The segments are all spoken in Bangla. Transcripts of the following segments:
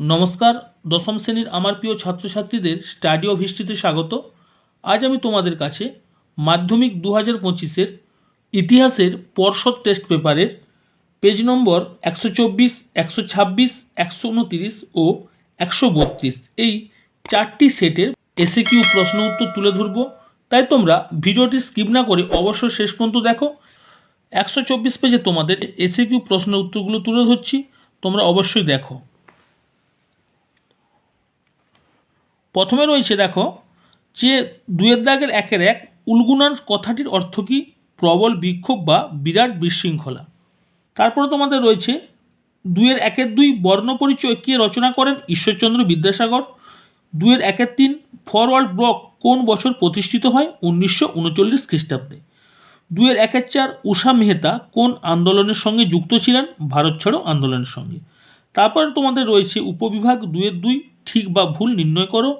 নমস্কার, দশম শ্রেণির আমার প্রিয় ছাত্রছাত্রীদের স্টাডি অফ হিস্ট্রিতে স্বাগত। আজ আমি তোমাদের কাছে মাধ্যমিক দু হাজার পঁচিশের ইতিহাসের পর্ষদ টেস্ট পেপারের পেজ নম্বর একশো চব্বিশ, একশো ছাব্বিশ, একশো উনতিরিশ ও একশো বত্রিশ এই চারটি সেটের এসে কিউ প্রশ্ন উত্তর তুলে ধরব। তাই তোমরা ভিডিওটি স্কিপ না করে অবশ্যই শেষ পর্যন্ত দেখো। একশো চব্বিশ পেজে তোমাদের এসে কিউ প্রশ্নের উত্তরগুলো তুলে ধরছি, তোমরা অবশ্যই দেখো। প্রথমে রয়েছে দেখো যে দুয়ের দাগের একের এক উলগুনার কথাটির অর্থ কী? প্রবল বিক্ষোভ বা বিরাট বিশৃঙ্খলা। তারপরে তোমাদের রয়েছে দুয়ের একের দুই বর্ণ পরিচয় কে রচনা করেন? ঈশ্বরচন্দ্র বিদ্যাসাগর। দুয়ের একের তিন ফরওয়ার্ড ব্লক কোন বছর প্রতিষ্ঠিত হয়? উনিশশো উনচল্লিশ খ্রিস্টাব্দে। দুয়ের একের চার উষা মেহতা কোন আন্দোলনের সঙ্গে যুক্ত ছিলেন? ভারত ছাড়ো আন্দোলনের সঙ্গে। তারপরে তোমাদের রয়েছে উপবিভাগ দুয়ের দুই ঠিক বা ভুল নির্ণয় করো।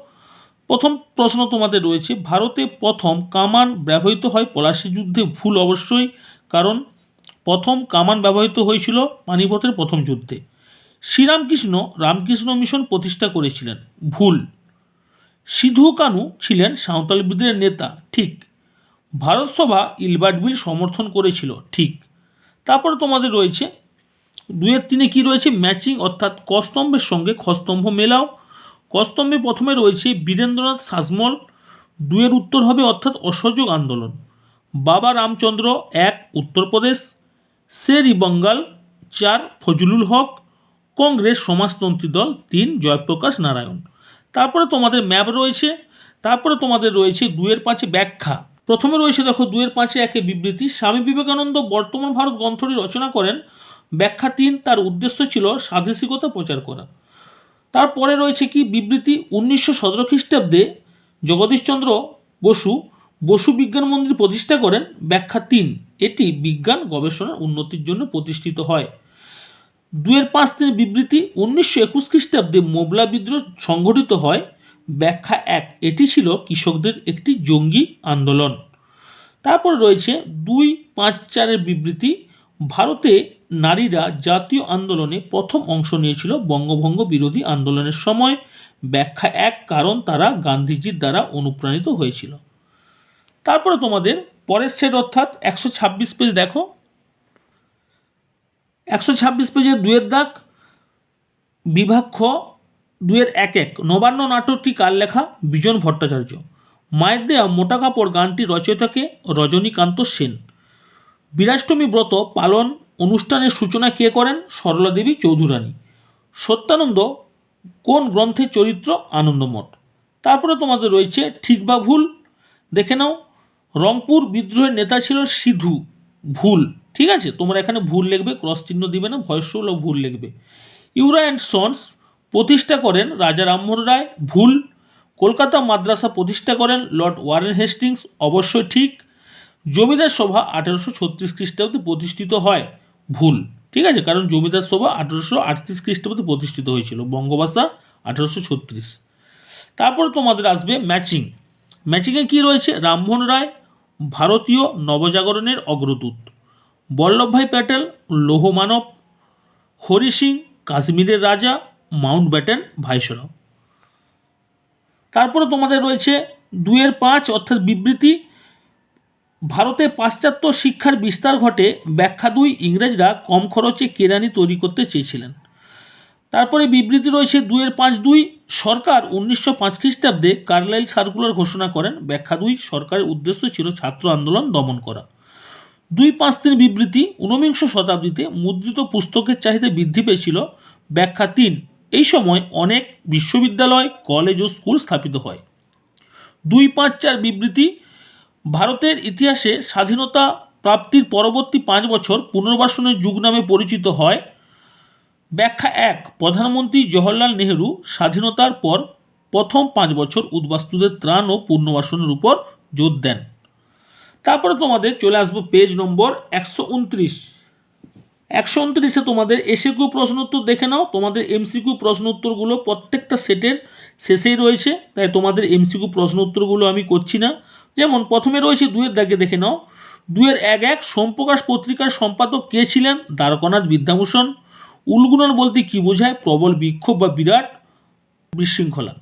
প্রথম প্রশ্ন তোমাদের রয়েছে, ভারতে প্রথম কামান ব্যবহৃত হয় পলাশী যুদ্ধে? ভুল অবশ্যই, কারণ প্রথম কামান ব্যবহৃত হয়েছিল পানিপথের প্রথম যুদ্ধে। শ্রীরামকৃষ্ণ রামকৃষ্ণ মিশন প্রতিষ্ঠা করেছিলেন। ভুল। সিধু কানু ছিলেন সাঁওতাল বিদ্রোহের নেতা, ঠিক। ভারত সভা ইলবার্ট বিল সমর্থন করেছিল, ঠিক। তারপরে তোমাদের রয়েছে, দুয়ের তিনে কি রয়েছে? ম্যাচিং অর্থাৎ কস্তম্ভের সঙ্গে খস্তম্ভ মেলাও। কস্তম্ভে প্রথমে রয়েছে বীরেন্দ্রনাথ শাসমল, দুয়ের উত্তর হবে অর্থাৎ অসহযোগ আন্দোলন। বাবা রামচন্দ্র এক, উত্তরপ্রদেশ। শেরি বঙ্গাল, চার, ফজলুল হক। কংগ্রেস সমাজতন্ত্রী দল তিন, জয়প্রকাশ নারায়ণ। তারপরে তোমাদের ম্যাপ রয়েছে। তারপরে তোমাদের রয়েছে দুয়ের পাঁচে ব্যাখ্যা। প্রথমে রয়েছে দেখো দুয়ের পাঁচে একে বিবৃতি। স্বামী বিবেকানন্দ বর্তমান ভারত গ্রন্থটি রচনা করেন। ব্যাখ্যা তিন, তার উদ্দেশ্য ছিল স্বাদেশিকতা প্রচার করা। তারপরে রয়েছে কি বিবৃতি উনিশশো সতেরো খ্রিস্টাব্দে জগদীশচন্দ্র বসু বসু বিজ্ঞান মন্দির প্রতিষ্ঠা করেন, ব্যাখ্যা তিন। এটি বিজ্ঞান গবেষণার উন্নতির জন্য প্রতিষ্ঠিত হয়। দুয়ের পাঁচ তিন বিবৃতি উনিশশো একুশ খ্রিস্টাব্দে মোবলা বিদ্রোহ সংঘটিত হয়, ব্যাখ্যা এক। এটি ছিল কৃষকদের একটি জঙ্গি আন্দোলন। তারপর রয়েছে দুই পাঁচ চারের বিবৃতি। ভারতে নারীরা জাতীয় আন্দোলনে প্রথম অংশ নিয়েছিল বঙ্গভঙ্গ বিরোধী আন্দোলনের সময়। ব্যাখ্যা এক, কারণ তারা গান্ধীজির দ্বারা অনুপ্রাণিত হয়েছিল। তারপরে তোমাদের পরের সেট অর্থাৎ একশো ছাব্বিশ পেজ দেখো। একশো ছাব্বিশ পেজের দুয়ের দাগ, বিভাগ খ দুয়ের এক এক। নবান্ন নাটকটি কার লেখা? বিজন ভট্টাচার্য। মায়ের দেয়া মোটা কাপড় গানটি রচয়িতাকে রজনীকান্ত সেন। বীরাষ্টমী ব্রত পালন অনুষ্ঠানের সূচনা কে করেন? সরলা দেবী চৌধুরানী। সত্যানন্দ, কোন গ্রন্থের চরিত্র? আনন্দমঠ। তারপরে তোমাদের রয়েছে ঠিক বা ভুল। দেখে নাও, রংপুর বিদ্রোহের নেতা ছিল সিধু। ভুল, ঠিক আছে? তোমরা এখানে ভুল লিখবে ক্রস চিহ্ন দিবে না ভয়েসল ভুল লিখবে। ইউরা অ্যান্ড সন্স প্রতিষ্ঠা করেন রাজা রামমোহন রায়। ভুল, কলকাতা মাদ্রাসা প্রতিষ্ঠা করেন লর্ড ওয়ারেন হেস্টিংস। অবশ্যই ঠিক। জমিদার সভা আঠেরোশো ছত্রিশ খ্রিস্টাব্দে প্রতিষ্ঠিত হয়। ভুল, ঠিক আছে? কারণ জমিদার সভা আঠেরোশো আটত্রিশ খ্রিস্টাব্দে প্রতিষ্ঠিত হয়েছিল, বঙ্গভাষা আঠেরোশো ছত্রিশ। তারপর তোমাদের আসবে ম্যাচিং ম্যাচিংয়ে কী রয়েছে? রামমোহন রায়, ভারতীয় নবজাগরণের অগ্রদূত। বল্লভভাই প্যাটেল লৌহমানব হরি সিং, কাশ্মীরের রাজা, মাউন্ট ব্যাটেন, ভাইসরয়। তারপরে তোমাদের রয়েছে দুয়ের পাঁচ, অর্থাৎ বিবৃতি ভারতে পাশ্চাত্য শিক্ষার বিস্তার ঘটে, ব্যাখ্যা দুই ইংরেজরা কম খরচে কেরানি তৈরি করতে চেয়েছিলেন। তারপরে বিবৃতি রয়েছে দুয়ের পাঁচ দুই, সরকার উনিশশো পাঁচ খ্রিস্টাব্দে কার্লাইল সার্কুলার ঘোষণা করেন, ব্যাখ্যা দুই, সরকারের উদ্দেশ্য ছিল ছাত্র আন্দোলন দমন করা। দুই পাঁচ তিন বিবৃতি, ঊনবিংশ শতাব্দীতে মুদ্রিত পুস্তকের চাহিদা বৃদ্ধি পেয়েছিল, ব্যাখ্যা তিন, এই সময় অনেক বিশ্ববিদ্যালয়, কলেজ ও স্কুল স্থাপিত হয়। দুই পাঁচ চার বিবৃতি ভারতের ইতিহাসে স্বাধীনতা প্রাপ্তির পরবর্তী পাঁচ বছর পুনর্বাসনের যুগ নামে পরিচিত হয়। ব্যাখ্যা এক, প্রধানমন্ত্রী জওহরলাল নেহেরু স্বাধীনতার পর প্রথম পাঁচ বছর উদ্বাস্তুদের ত্রাণ ও পুনর্বাসনের উপর জোর দেন। তারপরে তোমাদের চলে আসব পেজ নম্বর একশো উনত্রিশ। একশো উনত্রিশে তোমাদের এসিকিউ প্রশ্ন উত্তর দেখে নাও। তোমাদের এমসিকিউ প্রশ্ন উত্তরগুলো প্রত্যেকটা সেটের শেষেই রয়েছে। তাই তোমাদের এমসিকিউ প্রশ্ন উত্তরগুলো আমি করছি না। যেমন প্রথমে রয়েছে দুয়ের দাগে দেখে নাও। দুয়ের এক এক সোমপ্রকাশ পত্রিকার সম্পাদক কে ছিলেন? দ্বারকনাথ বিদ্যাভূষণ। উলগুনন বলতে কি বোঝায়? প্রবল বিক্ষোভ বা বিরাট বিশৃঙ্খলা।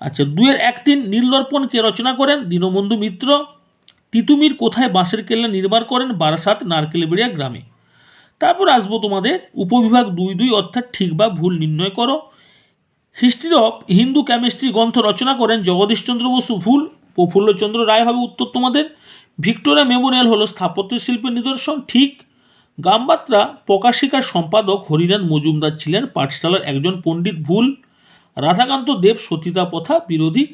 আচ্ছা দুয়ের এক তিন নীলদর্পণ কে রচনা করেন? দীনবন্ধু মিত্র। তিতুমির কোথায় বাঁশের কেল্লা নির্মাণ করেন? বারাসাত, নারকেলবেড়িয়া গ্রামে। তারপর আসব তোমাদের উপবিভাগ দুই দুই, অর্থাৎ ঠিক বা ভুল নির্ণয় করো। হিস্ট্রি অফ হিন্দু কেমিস্ট্রি গ্রন্থ রচনা করেন জগদীশচন্দ্র বসু, ভুল। প্রফুল্লচন্দ্র রায় হবে উত্তর তোমাদের। ভিক্টোরিয়া মেমোরিয়াল হলো স্থাপত্য শিল্পের নিদর্শন। ঠিক গামবাত্রা প্রকাশিকার সম্পাদক হরিনাথ মজুমদার ছিলেন। পাঠশালার একজন পণ্ডিত ভুল। রাধাকান্ত দেব সতীতা প্রথা বিরোধী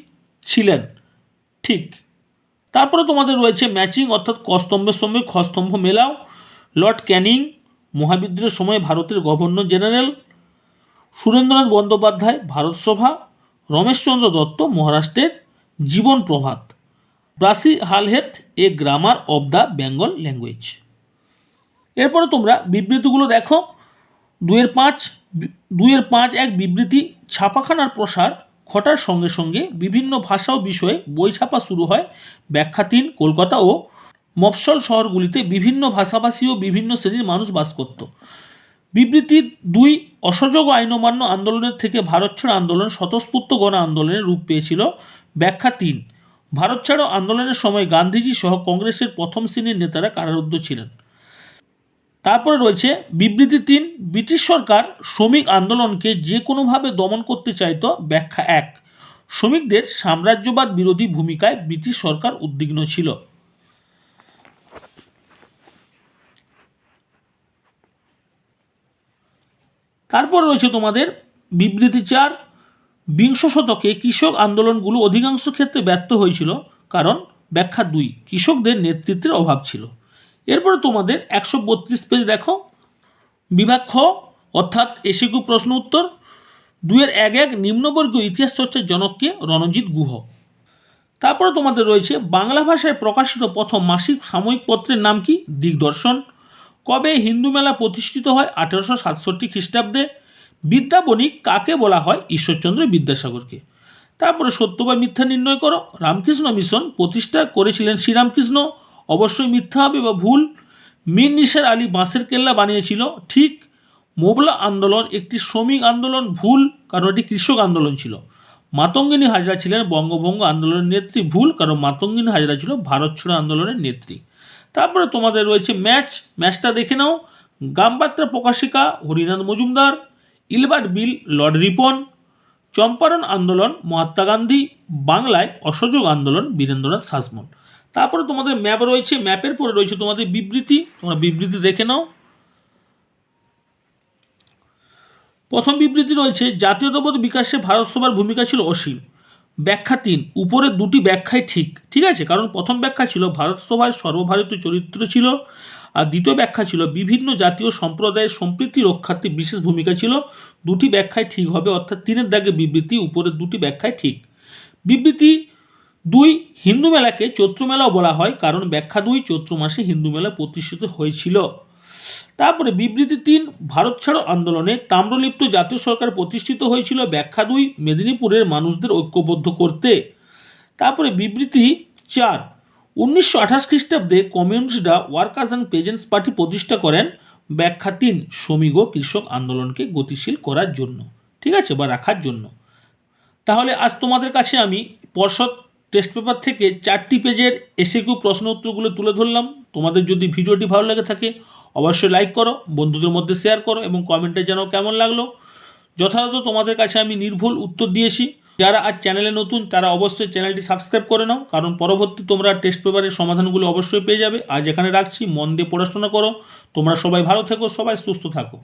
ছিলেন। ঠিক। তারপরে তোমাদের রয়েছে ম্যাচিং অর্থাৎ কস্তম্ভের সঙ্গে খস্তম্ভ মেলাও। লর্ড ক্যানিং, মহাবিদ্রোহের সময় ভারতের গভর্নর জেনারেল। সুরেন্দ্রনাথ বন্দ্যোপাধ্যায় ভারতসভা রমেশচন্দ্র দত্ত, মহারাষ্ট্রের Jiban Prabhat. Brassey Halhed a grammar of the Bengal language. এরপরে তোমরা বিবৃতিগুলো দেখো। দুয়ের পাঁচ দুয়ের পাঁচ এক বিবৃতি ছাপাখানার প্রসার ঘটার সঙ্গে সঙ্গে বিভিন্ন ভাষা ও বিষয়ে বই ছাপা শুরু হয় ব্যাখ্যা তিন কলকাতা ও মফসল শহরগুলিতে বিভিন্ন ভাষাভাষী ও বিভিন্ন শ্রেণির মানুষ বাস করত। বিবৃতি দুই, অসহযোগ আইন অমান্য আন্দোলনের থেকে ভারত ছাড়ো আন্দোলন স্বতঃস্ফূর্ত গণ আন্দোলনের রূপ পেয়েছিল। ব্যাখ্যা তিন। ভারত ছাড়ো আন্দোলনের সময় গান্ধীজি সহ কংগ্রেসের প্রথম শ্রেণির নেতারা কারারুদ্ধ ছিলেন। তারপরে রয়েছে বিবৃতি তিন, ব্রিটিশ সরকার শ্রমিক আন্দোলনকে যে কোনোভাবে দমন করতে চাইত, ব্যাখ্যা এক। শ্রমিকদের সাম্রাজ্যবাদ বিরোধী ভূমিকায় ব্রিটিশ সরকার উদ্বিগ্ন ছিল। তারপর রয়েছে তোমাদের বিবৃতি চার বিংশ শতকে কৃষক আন্দোলনগুলো অধিকাংশ ক্ষেত্রে ব্যর্থ হয়েছিল, কারণ ব্যাখ্যা দুই, কৃষকদের নেতৃত্বের অভাব ছিল। এরপরে তোমাদের একশো বত্রিশ পেজ দেখো। বিভাগ খ অর্থাৎ এসিকু প্রশ্ন উত্তর। দুয়ের এক এক নিম্নবর্গীয় ইতিহাস চর্চার জনককে রণজিৎ গুহ। তারপরে তোমাদের রয়েছে বাংলা ভাষায় প্রকাশিত প্রথম মাসিক সাময়িক পত্রের নাম কি? দিগদর্শন। কবে হিন্দু মেলা প্রতিষ্ঠিত হয়? আঠেরোশো সাতষট্টি খ্রিস্টাব্দে। বিদ্যাবণিক কাকে বলা হয়? ঈশ্বরচন্দ্র বিদ্যাসাগরকে। তারপরে সত্য বা মিথ্যা নির্ণয় করো। রামকৃষ্ণ মিশন প্রতিষ্ঠা করেছিলেন শ্রীরামকৃষ্ণ। অবশ্যই মিথ্যা হবে বা ভুল মীর নিসার আলী বাঁশের কেল্লা বানিয়েছিল। ঠিক মোবলা আন্দোলন একটি শ্রমিক আন্দোলন, ভুল, কারণ এটি কৃষক আন্দোলন ছিল। মাতঙ্গিনী হাজরা ছিলেন বঙ্গভঙ্গ আন্দোলনের নেত্রী, ভুল, কারণ মাতঙ্গিনী হাজরা ছিল ভারত ছাড়ো আন্দোলনের নেত্রী। তারপরে তোমাদের রয়েছে ম্যাচ। ম্যাচটা দেখে নাও। Grambarta Prakashika, Harinath Majumdar. Ilbert bill, Lord Ripon, Champaran আন্দোলন, মহাত্মা গান্ধী, বাংলায় অসহযোগ আন্দোলন, বীরেন্দ্রনাথ শাসমল তারপরে তোমাদের ম্যাপ রয়েছে ম্যাপের পরে রয়েছে তোমাদের বিবৃতি। তোমরা বিবৃতি দেখে নাও। প্রথম বিবৃতি রয়েছে জাতীয়তাবাদ বিকাশে ভারত সভার ভূমিকা ছিল অসীম। ব্যাখ্যা তিন উপরের দুটি ব্যাখ্যাই ঠিক ঠিক আছে? কারণ প্রথম ব্যাখ্যা ছিল, ভারত সভায় সর্বভারতীয় চরিত্র ছিল আর দ্বিতীয় ব্যাখ্যা ছিল, বিভিন্ন জাতীয় সম্প্রদায়ের সম্প্রীতি রক্ষার্থে বিশেষ ভূমিকা ছিল। দুটি ব্যাখ্যায় ঠিক হবে, অর্থাৎ তিনের দাগে বিবৃতি, উপরের দুটি ব্যাখ্যাই ঠিক। বিবৃতি দুই, হিন্দু মেলাকে চৈত্র মেলাও বলা হয়, কারণ ব্যাখ্যা দুই, চৈত্র মাসে হিন্দু মেলা প্রতিষ্ঠিত হয়েছিল। তারপরে বিবৃতি তিন, ভারত ছাড়ো আন্দোলনে তাম্রলিপ্ত জাতীয় সরকার প্রতিষ্ঠিত হয়েছিল, ব্যাখ্যা দুই, মেদিনীপুরের মানুষদের ঐক্যবদ্ধ করতে। তারপরে বিবৃতি চার উনিশশো আঠাশ খ্রিস্টাব্দে কমিউনিস্টরা ওয়ার্কার্স অ্যান্ড পেজেন্টস পার্টি প্রতিষ্ঠা করেন। ব্যাখ্যা তিন, শ্রমিক ও কৃষক আন্দোলনকে গতিশীল করার জন্য, ঠিক আছে, বা রাখার জন্য। তাহলে আজ তোমাদের কাছে আমি পর্ষদ টেস্ট পেপার থেকে চারটি পেজের এসিকিউ প্রশ্ন উত্তরগুলো তুলে ধরলাম। তোমাদের যদি ভিডিওটি ভালো লেগে থাকে, অবশ্যই লাইক করো, বন্ধুদের মধ্যে শেয়ার করো এবং কমেন্টে জানাও কেমন লাগল। যথাযথ তোমাদের কাছে আমি নির্ভুল উত্তর দিয়েছি। যারা আজ চ্যানেলে নতুন, তারা অবশ্যই চ্যানেলটি সাবস্ক্রাইব করে নাও, কারণ পরবর্তী তোমরা টেস্ট পেপারের সমাধানগুলো অবশ্যই পেয়ে যাবে। আজ এখানে রাখছি, মন দিয়ে পড়াশোনা করো। তোমরা সবাই ভালো থেকো, সবাই সুস্থ থাকো।